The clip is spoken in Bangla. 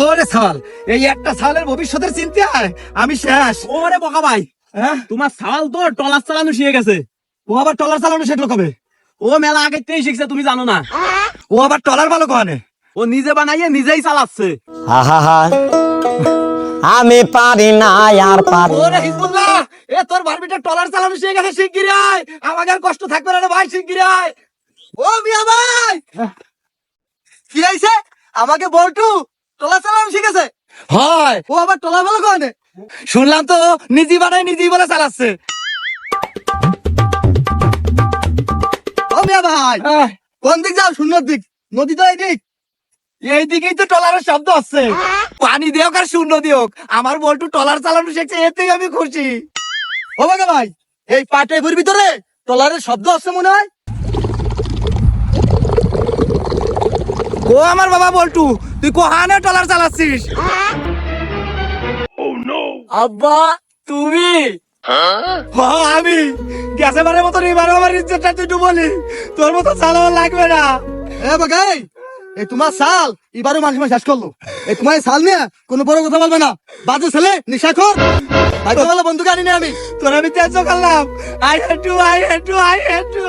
ওরে সাল এই একটা সালের ভবিষ্যতের চিন্তায় আমি শেষ। ওরে বোকা ভাই হ্যাঁ? তোমার সাওয়াল তো টলার চালানো শিখে গেছে। ও আবার টলার চালানো শিখলো কবে? ও মেলা আগে থেকে শিখছে তুমি জানো না। ও আবার টলার ভালো কনে ও নিজে বানাইয়ে নিজেই চালাচ্ছে। আমি পারি না আর পারি ওরে হিজবুল্লাহ এ তোর বারবিটা টলার চালানো শিখে গেছে শিগগিরি আয় আমাকে আর কষ্ট থাকবে না রে ভাই শিগগিরি আয় ও মিয়া ভাই! আমাকে বলটু টলার চালানো শিখেছে। হয়। ও আবার টলার ভালো কনে শুনলাম তো নিজে বানাই নিজেই বলে চালাচ্ছে। ভাই কোন দিক যাও শূন্য দিক? নদী তো এই দিক এই দিকেই তো টলারের শব্দ হচ্ছে পানি দিওক আর শূন্য দিওক আমার বল্টু টলার চালানো শিখছে এতেই আমি খুশি। ও ভাই এই পাটের ভিতরে টলারের শব্দ হচ্ছে মনে হয়? ও আমার বাবা বল্টু তুই কোহানে টলার চালাচ্ছিস? আব্বা তুমি? হ্যাঁ আমি। গ্যাসে বারের মতন এবারও আমার ইজ্জতটা তুই বলি। তোর মতো চালানো লাগবে না। এ বাগাই এই তোমার সাল এবারও মানুষ শেষ করল। এই তোমার সাল নিয়ে কোনো বড় কথা বলবে না। বাজে ছেলে নিশা কর ভাগ্য বলে বন্ধু গাড়ি নিয়ে আমি। তোর আমি তেজ করলাম। I hate you I hate you I hate you.